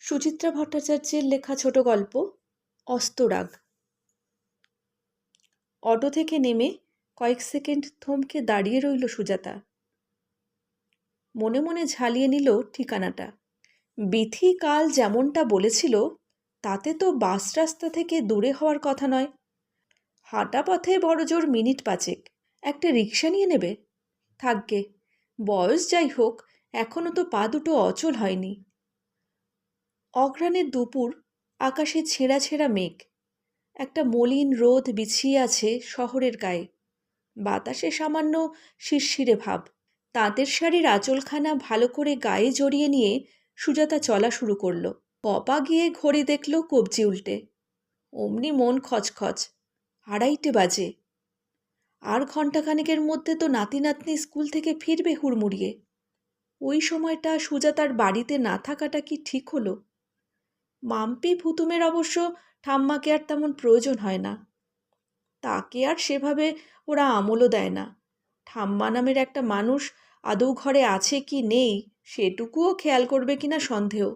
সুচিত্রা ভট্টাচার্যের লেখা ছোট গল্প অস্তরাগ অটো থেকে নেমে কয়েক সেকেন্ড থমকে দাঁড়িয়ে রইল সুজাতা। মনে মনে ঝালিয়ে নিল ঠিকানাটা। বিথি কাল যেমনটা বলেছিল, তাতে তো বাস রাস্তা থেকে দূরে হওয়ার কথা নয়। হাঁটা পথে বড়জোর মিনিট পাঁচেক, একটা রিক্সা নিয়ে নেবে। থাকগে, বয়স যাই হোক এখনও তো পা দুটো অচল হয়নি। অঘ্রাণের দুপুর, আকাশে ছেঁড়া ছেঁড়া মেঘ। একটা মলিন রোদ বিছিয়ে আছে শহরের গায়ে। বাতাসে সামান্য শিরশিরে ভাব। তাঁতের শাড়ির আঁচলখানা ভালো করে গায়ে জড়িয়ে নিয়ে সুজাতা চলা শুরু করল। কপা গিয়ে ঘড়ি দেখল কবজি উল্টে। অমনি মন খচখচ। আড়াইটে বাজে। আর ঘণ্টাখানেকের মধ্যে তো নাতি নাতনি স্কুল থেকে ফিরবে হুড়মুড়িয়ে। ওই সময়টা সুজাতার বাড়িতে না থাকাটা কি ঠিক হলো? মাম্পি ভুতুমের অবশ্য ঠাম্মাকে আর তেমন প্রয়োজন হয় না। তাকে আর সেভাবে ওরা আমলও দেয় না। ঠাম্মা নামের একটা মানুষ আদৌ ঘরে আছে কি নেই সেটুকুও খেয়াল করবে কিনা সন্দেহ।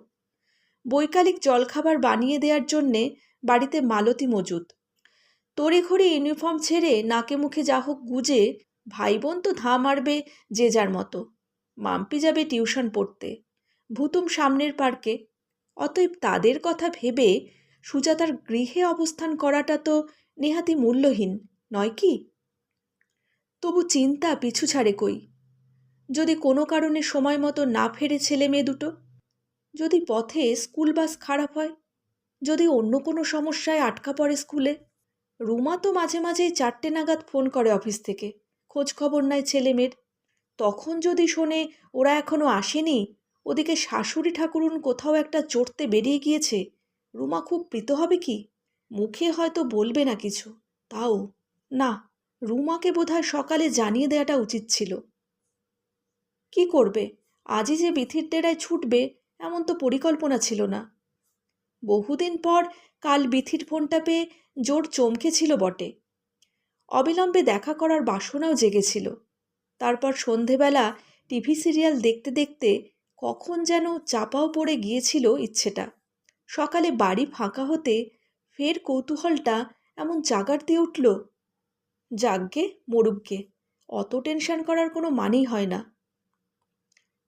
বৈকালিক জলখাবার বানিয়ে দেওয়ার জন্যে বাড়িতে মালতী মজুদ তড়িঘড়ি ইউনিফর্ম ছেড়ে নাকে মুখে যা হোক গুজে ভাই বোন তো ধা মারবে যে যার মতো। মাম্পি যাবে টিউশন পড়তে। ভুতুম সামনের পার্কে অতএব তাদের কথা ভেবে সুজাতার গৃহে অবস্থান করাটা তো নেহাতি মূল্যহীন, নয় কি? তবু চিন্তা পিছু ছাড়ে কই? যদি কোনো কারণে সময় মতো না ফেরে ছেলে মেয়ে দুটো? যদি পথে স্কুল বাস খারাপ হয়? যদি অন্য কোনো সমস্যায় আটকা পড়ে স্কুলে? রুমা তো মাঝে মাঝেই চারটে নাগাদ ফোন করে অফিস থেকে, খোঁজ খবর নেয় ছেলে মেয়ের। তখন যদি শোনে ওরা এখনও আসেনি ওদিকে শাশুড়ি ঠাকুরুন কোথাও একটা চড়তে বেরিয়ে গিয়েছে। রুমা খুব প্রীত হবে কি? মুখে হয়তো বলবে না কিছু। তাও। না, রুমাকে বোধহয় সকালে জানিয়ে দেওয়াটা উচিত ছিল। কি করবে? আজই যে বিথির ডেরায় ছুটবে, এমন তো পরিকল্পনা ছিল না। বহুদিন পর কাল বিথির ফোনটা পেয়ে জোর চমকে ছিল বটে। অবিলম্বে দেখা করার বাসনাও জেগেছিল। তারপর সন্ধেবেলা টিভি সিরিয়াল দেখতে দেখতে কখন যেন চাপাও পড়ে গিয়েছিল ইচ্ছেটা। সকালে বাড়ি ফাঁকা হতে ফের কৌতূহলটা এমন জাগার দিয়ে উঠল যাগ্গে মরুগ্গে অত টেনশন করার কোনো মানেই হয় না।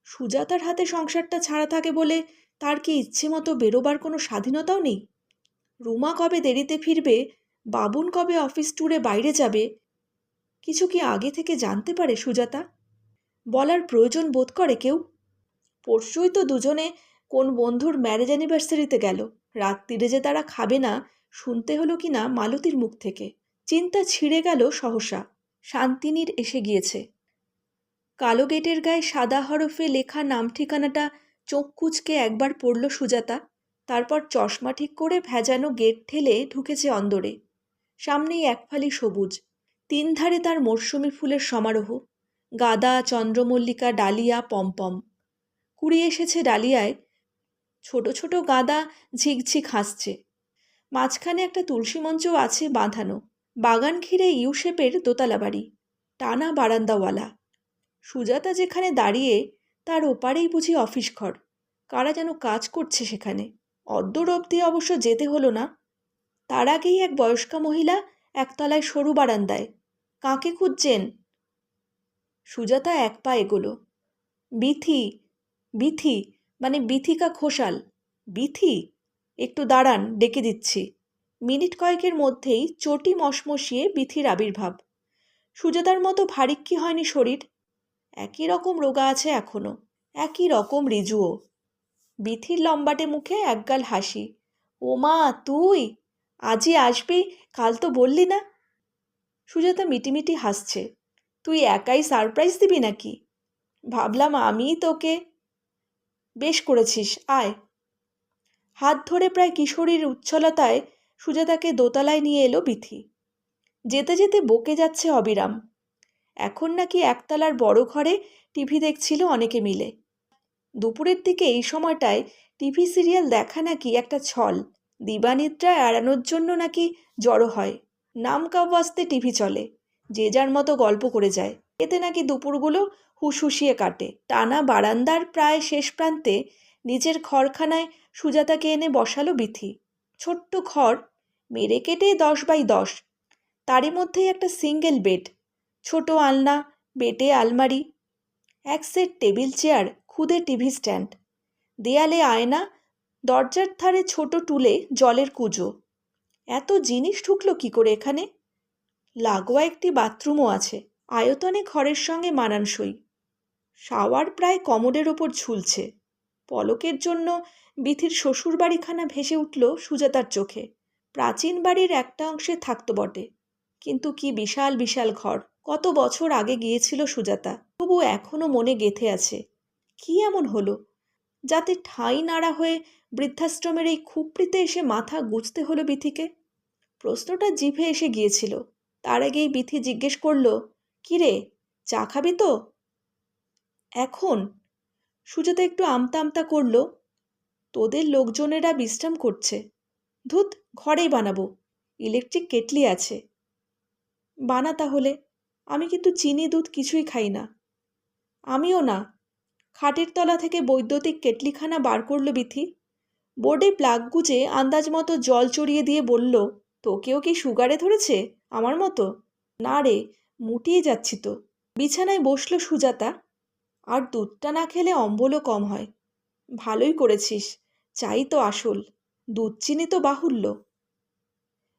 সুজাতার হাতে সংসারটা ছাড়া থাকে বলে তার কি ইচ্ছে মতো বেরোবার কোনো স্বাধীনতাও নেই? রুমা কবে দেরিতে ফিরবে, বাবুন কবে অফিস ট্যুরে বাইরে যাবে, কিছু কি আগে থেকে জানতে পারে সুজাতা? বলার প্রয়োজন বোধ করে কেউ? পরশুই তো দুজনে কোন বন্ধুর ম্যারেজ অ্যানিভার্সারিতে গেল। রাত্রিরে যে তারা খাবে না, শুনতে হলো কি না মালতীর মুখ থেকে। চিন্তা ছিঁড়ে গেল সহসা। শান্তিনীর এসে গিয়েছে। কালো গেটের গায়ে সাদা হরফে লেখা নাম ঠিকানাটা চোখ কুচকে একবার পড়ল সুজাতা। তারপর চশমা ঠিক করে ভেজানো গেট ঠেলে ঢুকেছে অন্দরে। সামনেই একফালি সবুজ। তিন ধারে তার মরশুমি ফুলের সমারোহ। গাদা, চন্দ্রমল্লিকা, ডালিয়া, পম্পম। কুড়ি এসেছে ডালিয়ায়। ছোট ছোট গাদা ঝিকঝিক হাসছে। মাঝখানে একটা তুলসী মঞ্চও আছে বাঁধানো। বাগান ঘিরে ইউ শেপের দোতলা বাড়ি, টানা বারান্দাওয়ালা। সুজাতা যেখানে দাঁড়িয়ে, তার ওপারেই বুঝি অফিস ঘর। কারা যেন কাজ করছে সেখানে। অদ্দর অবধি অবশ্য যেতে হলো না। তার আগেই এক বয়স্কা মহিলা একতলায় সরু বারান্দায়। কাকে খুঁজছেন? সুজাতা এক পা এগোলো। বিথি বিথি মানে বিথিকা ঘোষাল। বিথি? একটু দাঁড়ান, ডেকে দিচ্ছি। মিনিট কয়েকের মধ্যেই চটি মশমশিয়ে বিথির আবির্ভাব। সুজাতার মতো ভারিক্কি হয়নি শরীর? একই রকম রোগা আছে এখনও একই রকম রিজুও। বিথির লম্বাটে মুখে একগাল হাসি। ও মা, তুই? আজই আসবি? কাল তো বললি না। সুজাতা মিটিমিটি হাসছে। তুই একাই সারপ্রাইজ দিবি নাকি? ভাবলাম আমিই তোকে। বেশ করেছিস, আয়। হাত ধরে প্রায় কিশোরীর উচ্ছলতায় সুজাতাকে দোতলায় নিয়ে এলো বিথি। যেতে যেতে বকে যাচ্ছে অবিরাম। এখন নাকি একতলার বড় ঘরে টিভি দেখছিল অনেকে মিলে। দুপুরের দিকে এই সময়টায় টিভি সিরিয়াল দেখা নাকি একটা ছল। দিবানিদ্রা এড়ানোর জন্য নাকি জড়ো হয়। নাম কাওয়াস্তে টিভি চলে। যে যার মতো গল্প করে যায়। এতে নাকি দুপুরগুলো হুসহুসিয়ে কাটে। টানা বারান্দার প্রায় শেষ প্রান্তে নিজের ঘরখানায় সুজাতাকে এনে বসালো বিথি। ছোট্ট ঘর, মেরে কেটে দশ বাই দশ। তারই মধ্যেই একটা সিঙ্গেল বেড, ছোট আলনা, বেটে আলমারি, এক সেট টেবিল চেয়ার, খুদে টিভি স্ট্যান্ড। দেয়ালে আয়না, দরজার ধারে ছোট টুলে জলের কুজো। এত জিনিস ঢুকলো কি করে এখানে? লাগোয়া একটি বাথরুমও আছে। আয়তনে ঘরের সঙ্গে মানানসই। শাওয়ার প্রায় কমোডের ওপর ঝুলছে। পলকের জন্য বিথির শ্বশুরবাড়িখানা ভেসে উঠল সুজাতার চোখে। প্রাচীন বাড়ির একটা অংশে থাকতো বটে। কিন্তু কি বিশাল বিশাল ঘর। কত বছর আগে গিয়েছিল সুজাতা। তবু এখনও মনে গেথে আছে। কি এমন হলো? যাতে ঠাঁই নাড়া হয়ে বৃদ্ধাশ্রমের এই খুপড়িতে এসে মাথা গুজতে হলো বিথিকে? প্রশ্নটা জিভে এসে গিয়েছিল। তার আগেই বিথি জিজ্ঞেস করল কিরে চা খাবি তো? এখন? সুজাতা একটু আমতা আমতা করল। তোদের লোকজনেরা বিশ্রাম করছে। ধুত, ঘরেই বানাবো। ইলেকট্রিক কেটলি আছে। বানা তাহলে। আমি কিন্তু চিনি, দুধ কিছুই খাই না। আমিও না। খাটের তলা থেকে বৈদ্যুতিক কেটলিখানা বার করল বিথি। বোর্ডে প্লাগ গুজে আন্দাজ মতো জল চড়িয়ে দিয়ে বলল, তোকেও কি সুগারে ধরেছে? আমার মতো? না রে, মুটিয়ে যাচ্ছি তো। বিছানায় বসল সুজাতা। আর দুধটা না খেলে অম্বলও কম হয়। ভালোই করেছিস, চাই তো আসল দুধ চিনি তো বাহুল্য।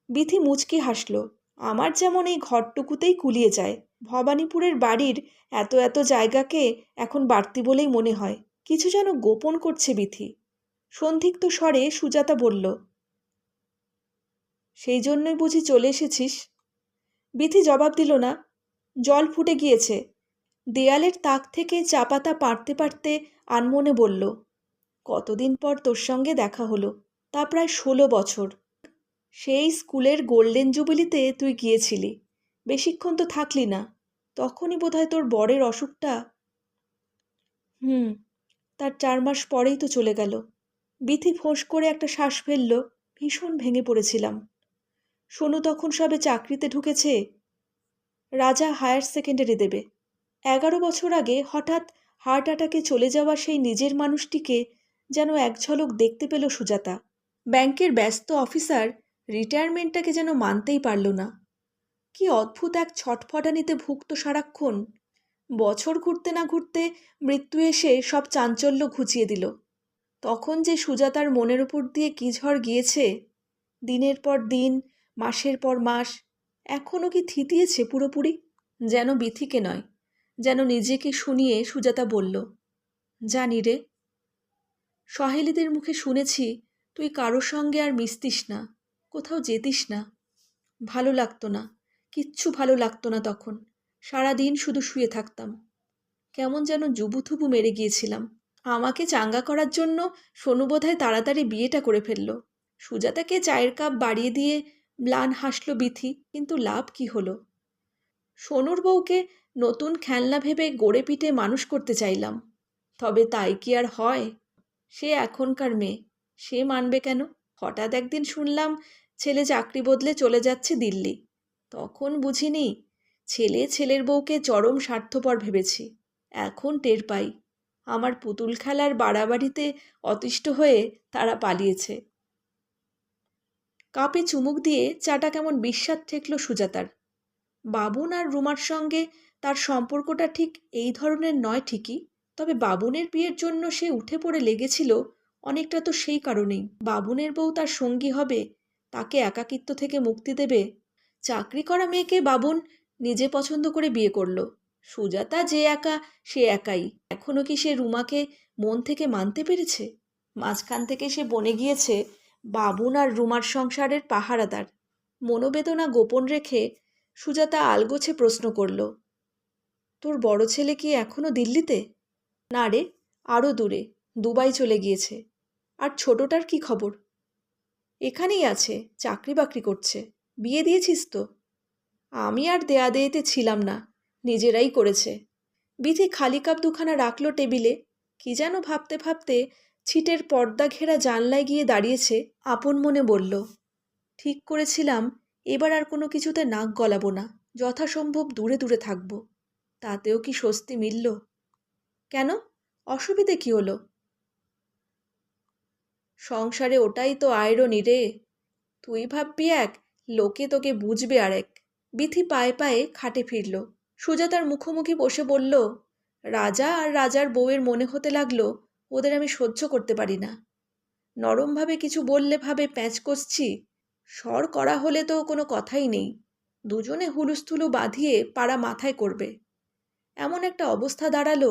বিথি মুচকি হাসল, আমার যেমন এই ঘরটুকুতেই কুলিয়ে যায়, ভবানীপুরের বাড়ির এত এত জায়গাকে এখন বাড়তি বলেই মনে হয়, কিছু যেন গোপন করছে বিথি। সন্ধিক্ত স্বরে সুজাতা বলল, সেই জন্যই বুঝি চলে এসেছিস? বিথি জবাব দিল না, জল ফুটে গিয়েছে দেয়ালের তাক থেকে চা পাতা পারতে পারতে আনমনে বলল, কতদিন পর তোর সঙ্গে দেখা হলো? তা প্রায় ষোলো বছর। সেই স্কুলের গোল্ডেন জুবিলিতে তুই গিয়েছিলি। বেশিক্ষণ তো থাকলি না। তখনই বোধহয় তোর বরের অসুখটা হুম, তার চার মাস পরেই তো চলে গেল। বিথি ফোঁস করে একটা শ্বাস ফেলল, ভীষণ ভেঙে পড়েছিলাম। সোনু তখন সবে চাকরিতে ঢুকেছে, রাজা হায়ার সেকেন্ডারি দেবে। এগারো বছর আগে হঠাৎ হার্ট অ্যাটাকে চলে যাওয়া সেই নিজের মানুষটিকে যেন এক ঝলক দেখতে পেল সুজাতা। ব্যাংকের ব্যস্ত অফিসার রিটায়ারমেন্টটাকে যেন মানতেই পারল না। কি অদ্ভুত এক ছটফটানিতে ভুক্ত সারাক্ষণ। বছর ঘুরতে না ঘুরতে মৃত্যু এসে সব চাঞ্চল্য ঘুচিয়ে দিল। তখন যে সুজাতার মনের উপর দিয়ে কী ঝড় গিয়েছে, দিনের পর দিন, মাসের পর মাস এখনও কি থিতিয়েছে পুরোপুরি? যেন বিথিকে নয়। যেন নিজেকে শুনিয়ে সুজাতা বলল, জানি রে, সহেলিদের মুখে শুনেছি তুই কারোর সঙ্গে আর মিশতিস না, কোথাও যেতিস না। ভালো লাগতো না, কিচ্ছু ভালো লাগতো না তখন। সারা দিন শুধু শুয়ে থাকতাম। কেমন যেন জুবুথুবু মেরে গিয়েছিলাম। আমাকে চাঙ্গা করার জন্য সোনু বোধহয় তাড়াতাড়ি বিয়েটা করে ফেলল। সুজাতাকে চায়ের কাপ বাড়িয়ে দিয়ে ম্লান হাসল বিথি, কিন্তু লাভ কি হলো? সোনুর বউকে নতুন খেলনা ভেবে গড়ে পিটে মানুষ করতে চাইলাম। তবে তাই কি আর হয়? সে এখনকার মেয়ে। সে মানবে কেন? হঠাৎ একদিন শুনলাম ছেলে চাকরি বদলে চলে যাচ্ছে দিল্লি। তখন বুঝিনি, ছেলে ছেলের বউকে চরম স্বার্থপর ভেবেছি। এখন টের পাই। আমার পুতুল খেলার বাড়াবাড়িতে অতিষ্ঠ হয়ে তারা পালিয়েছে। কাপে চুমুক দিয়ে চাটা কেমন বিস্বাদ ঠেকল সুজাতার। বাবুন আর রুমার সঙ্গে তার সম্পর্কটা ঠিক এই ধরনের নয় ঠিকই। তবে বাবুনের বিয়ের জন্য সে উঠে পড়ে লেগেছিল অনেকটা তো সেই কারণেই। বাবুনের বউ তার সঙ্গী হবে, তাকে একাকিত্ব থেকে মুক্তি দেবে। চাকরি করা মেয়েকে বাবুন নিজে পছন্দ করে বিয়ে করল। সুজাতা যে একা, সে একাই। এখনও কি সে রুমাকে মন থেকে মানতে পেরেছে? মাঝখান থেকে সে বনে গিয়েছে, বাবুন আর রুমার সংসারের পাহারাদার। মনোবেদনা গোপন রেখে সুজাতা আলগোছে প্রশ্ন করল তোর বড় ছেলে কি এখনও দিল্লিতে? না রে আরও দূরে, দুবাই চলে গিয়েছে। আর ছোটটার কি খবর? এখানেই আছে, চাকরি বাকরি করছে। বিয়ে দিয়েছিস তো? আমি আর দেয়া দেয়েতে ছিলাম না, নিজেরাই করেছে। বিধি খালি কাপ দুখানা রাখল টেবিলে, কি যেন ভাবতে ভাবতে ছিটের পর্দা ঘেরা জানলায় গিয়ে দাঁড়িয়েছে, আপন মনে বলল, ঠিক করেছিলাম, এবার আর কোনো কিছুতে নাক গলাবো না, যথাসম্ভব দূরে দূরে থাকব। তাতেও কি স্বস্তি মিলল? কেন? অসুবিধে কি হলো? সংসারে ওটাই তো আয়রনি রে। তুই ভাববি এক, লোকে তোকে বুঝবে আরেক। বিথি পায়ে পায়ে খাটে ফিরল। সুজাতার মুখোমুখি বসে বলল, রাজা আর রাজার বউয়ের মনে হতে লাগল, ওদের আমি সহ্য করতে পারি না। নরমভাবে কিছু বললে ভাবে প্যাঁচ কষছি স্বর করা হলে তো কোনো কথাই নেই। দুজনে হুলুস্থুলু বাঁধিয়ে পাড়া মাথায় করবে। এমন একটা অবস্থা দাঁড়াল।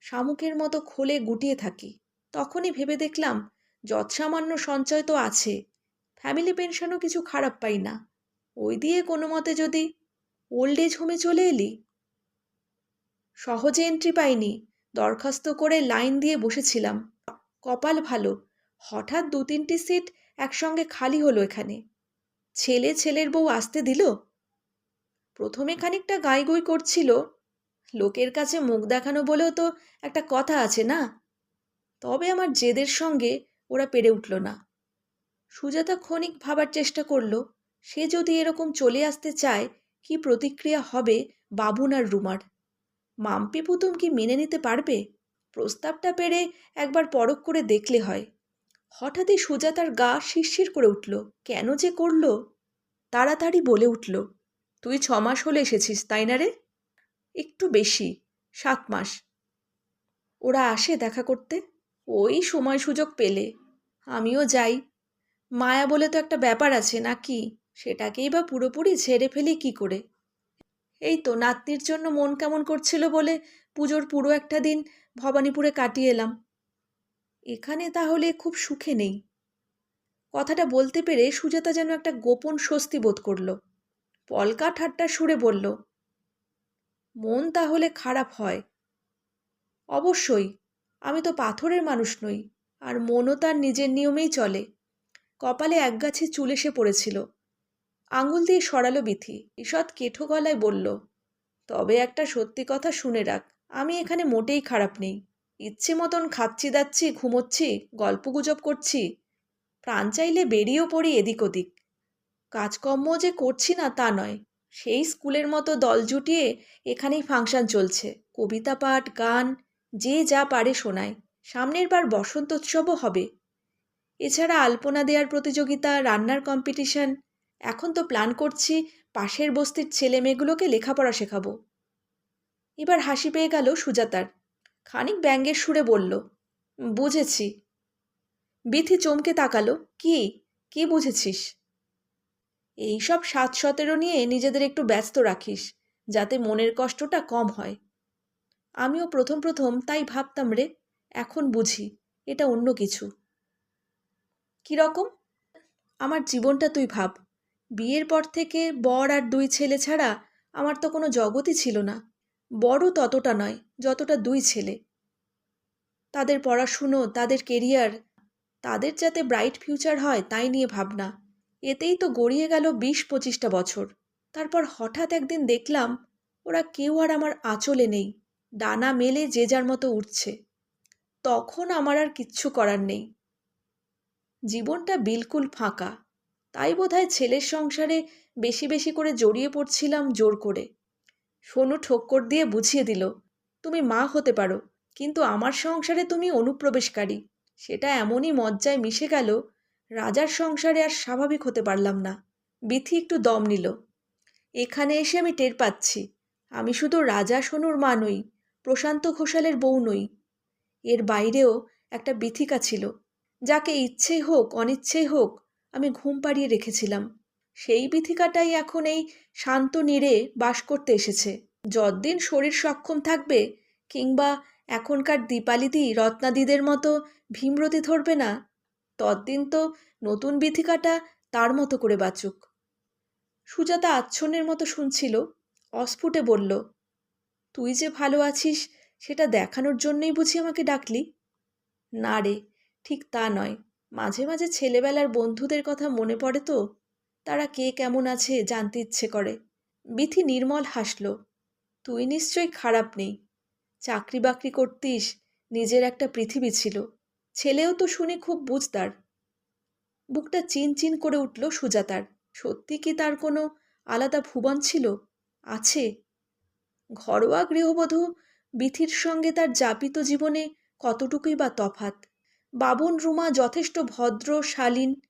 শামুকের মতো খোলে গুটিয়ে থাকি। তখনই ভেবে দেখলাম, যৎসামান্য সঞ্চয় তো আছে। ফ্যামিলি পেনশনও কিছু খারাপ পাই না। ওই দিয়ে কোনো মতে যদি ওল্ড এজ হোমে চলে এলি? সহজে এন্ট্রি পাইনি। দরখাস্ত করে লাইন দিয়ে বসেছিলাম। কপাল ভালো। হঠাৎ দু তিনটি সিট একসঙ্গে খালি হলো এখানে। ছেলে ছেলের বউ আসতে দিল? প্রথমে খানিকটা গাইগুই করছিল লোকের কাছে মুখ দেখানো বলেও তো একটা কথা আছে না? তবে আমার জেদের সঙ্গে ওরা পেরে উঠল না। সুজাতা ক্ষণিক ভাবার চেষ্টা করল, সে যদি এরকম চলে আসতে চায়, কি প্রতিক্রিয়া হবে বাবুন আর রুমার? মাম্পি পুতুম কি মেনে নিতে পারবে? প্রস্তাবটা পেরে একবার পরখ করে দেখলে হয়। হঠাৎই সুজাতার গা শিরশির করে উঠল, কেন যে করল? তাড়াতাড়ি বলে উঠল, তুই ছমাস হলে এসেছিস, তাই না রে? একটু বেশি, সাত মাস। ওরা আসে দেখা করতে। ওই সময় সুযোগ পেলে। আমিও যাই। মায়া বলে তো একটা ব্যাপার আছে নাকি সেটাকেই বা পুরোপুরি ছেড়ে ফেলি কি করে? এই তো নাতনির জন্য মন কেমন করছিল বলে পুজোর পুরো একটা দিন ভবানীপুরে কাটিয়ে এলাম। এখানে তাহলে খুব সুখে নেই। কথাটা বলতে পেরে সুজাতা যেন একটা গোপন স্বস্তি বোধ করল। পলকা ঠাট্টা সুরে বলল মন তাহলে খারাপ হয়। অবশ্যই, আমি তো পাথরের মানুষ নই, আর মনও তার নিজের নিয়মেই চলে। কপালে একগাছি চুল এসে পড়েছিল। আঙুল দিয়ে সরালো বিথি, ঈষৎ কেঠো গলায় বলল, তবে একটা সত্যি কথা শুনে রাখ, আমি এখানে মোটেই খারাপ নেই। ইচ্ছে মতন খাচ্ছি দাচ্ছি, ঘুমোচ্ছি গল্পগুজব করছি। প্রাণ চাইলে বেরিয়েও পড়ি এদিক ওদিক। কাজকর্ম যে করছি না তা নয়। সেই স্কুলের মতো দল জুটিয়ে এখানেই ফাংশন চলছে। কবিতা পাঠ, গান, যে যা পারে শোনায়। সামনের বার বসন্ত উৎসবও হবে। এছাড়া আলপনা দেওয়ার প্রতিযোগিতা, রান্নার কম্পিটিশন। এখন তো প্ল্যান করছি পাশের বস্তির ছেলে মেয়েগুলোকে লেখাপড়া শেখাবো। এবার হাসি পেয়ে গেল সুজাতার। খানিক ব্যঙ্গের সুরে বলল বুঝেছি। বিথি চমকে তাকালো, কি? কি বুঝেছিস? এইসব সাত সতেরো নিয়ে নিজেদের একটু ব্যস্ত রাখিস, যাতে মনের কষ্টটা কম হয়। আমিও প্রথম প্রথম তাই ভাবতাম রে, এখন বুঝি এটা অন্য কিছু। কীরকম আমার জীবনটা তুই ভাব। বিয়ের পর থেকে বর আর দুই ছেলে ছাড়া আমার তো কোনো জগতই ছিল না। বড় ততটা নয়, যতটা দুই ছেলে। তাদের পড়াশুনো, তাদের কেরিয়ার, তাদের যাতে ব্রাইট ফিউচার হয় তাই নিয়ে ভাবনা। এতেই তো গড়িয়ে গেল বিশ পঁচিশটা বছর। তারপর হঠাৎ একদিন দেখলাম, ওরা কেউ আর আমার আঁচলে নেই, ডানা মেলে যে যার মতো উঠছে। তখন আমার আর কিচ্ছু করার নেই। জীবনটা বিলকুল ফাঁকা। তাই বোধহয় ছেলের সংসারে বেশি বেশি করে জড়িয়ে পড়ছিলাম জোর করে। সোনু ঠক্কর দিয়ে বুঝিয়ে দিল, তুমি মা হতে পারো, কিন্তু আমার সংসারে তুমি অনুপ্রবেশকারী। সেটা এমনই মজ্জায় মিশে গেল রাজার সংসারে আর স্বাভাবিক হতে পারলাম না। বিথি একটু দম নিল। এখানে এসে আমি টের পাচ্ছি। আমি শুধু রাজা সোনুর মা নই, প্রশান্ত ঘোষালের বউ নই। এর বাইরেও একটা বিথিকা ছিল। যাকে ইচ্ছেই হোক, অনিচ্ছেই হোক, আমি ঘুম পাড়িয়ে রেখেছিলাম। সেই বিথিকাটাই এখন এই শান্ত নীড়ে বাস করতে এসেছে। যতদিন শরীর সক্ষম থাকবে, কিংবা এখনকার দীপালিদি রত্নাদিদের মতো ভীমরতি ধরবে না ততদিন তো নতুন বিথিকাটা তার মতো করে বাঁচুক। সুজাতা আচ্ছন্নের মতো শুনছিল, অস্ফুটে বলল, তুই যে ভালো আছিস, সেটা দেখানোর জন্যই বুঝি আমাকে ডাকলি? না রে, ঠিক তা নয়। মাঝে মাঝে ছেলেবেলার বন্ধুদের কথা মনে পড়ে তো। তারা কে কেমন আছে জানতে ইচ্ছে করে। বিথি নির্মল হাসল, তুই নিশ্চয়ই খারাপ নেই। চাকরি বাকরি করতিস, নিজের একটা পৃথিবী ছিল। ছেলেও তো শুনে খুব বুঝতার। বুকটা চিন চিন করে উঠল সুজাতার। সত্যি কি তার কোনো আলাদা ভুবন ছিল? আছে। ঘরোয়া গৃহবধূ বিথির সঙ্গে তার যাপিত জীবনে কতটুকুই বা তফাত? বাবুন রুমা যথেষ্ট ভদ্র, শালীন,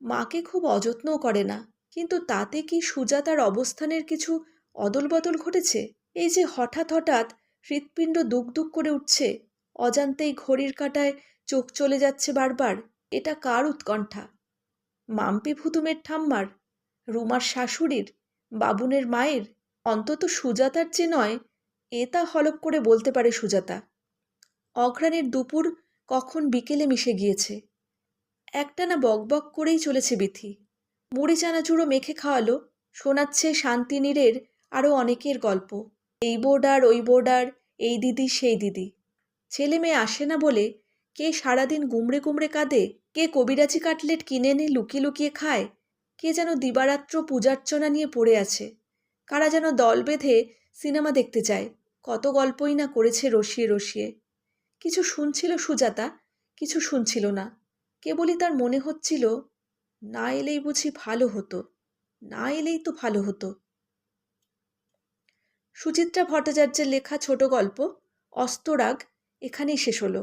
মাকে খুব অযত্নও করে না। কিন্তু তাতে কি সুজাতার অবস্থানের কিছু অদলবদল ঘটেছে? এই যে হঠাৎ হঠাৎ হৃৎপিণ্ড দুক দুক করে উঠছে, অজান্তেই ঘড়ির কাঁটায় চোখ চলে যাচ্ছে বারবার, এটা কার উৎকণ্ঠা? মাম্পি ভুতুমের ঠাম্মার, রুমার শাশুড়ির, বাবুনের মায়ের, অন্তত সুজাতার যে নয়, এ তা হলপ করে বলতে পারে সুজাতা। অঘ্রাণের দুপুর কখন বিকেলে মিশে গিয়েছে। একটানা বকবক করেই চলেছে বিথি। মুড়ি চানাচুরো মেখে খাওয়ালো, শোনাচ্ছে শান্তিনীরের আরও অনেকের গল্প। এই বোর্ডার ওই বোর্ডার এই দিদি সেই দিদি। ছেলে মেয়ে আসে না বলে কে সারাদিন গুমড়ে গুমড়ে কাঁদে, কে কবিরাজি কাটলেট কিনে এনে লুকিয়ে লুকিয়ে খায়, কে যেন দিবারাত্র পূজার্চনা নিয়ে পড়ে আছে, কারা যেন দল বেঁধে সিনেমা দেখতে যায় কত গল্পই না করেছে রসিয়ে রসিয়ে। কিছু শুনছিল সুজাতা, কিছু শুনছিল না, কেবলই তার মনে হচ্ছিল, না এলেই বুঝি ভালো হতো, না এলেই তো ভালো হতো। সুচিত্রা ভট্টাচার্যের লেখা ছোট গল্প অস্তরাগ এখানেই শেষ হলো।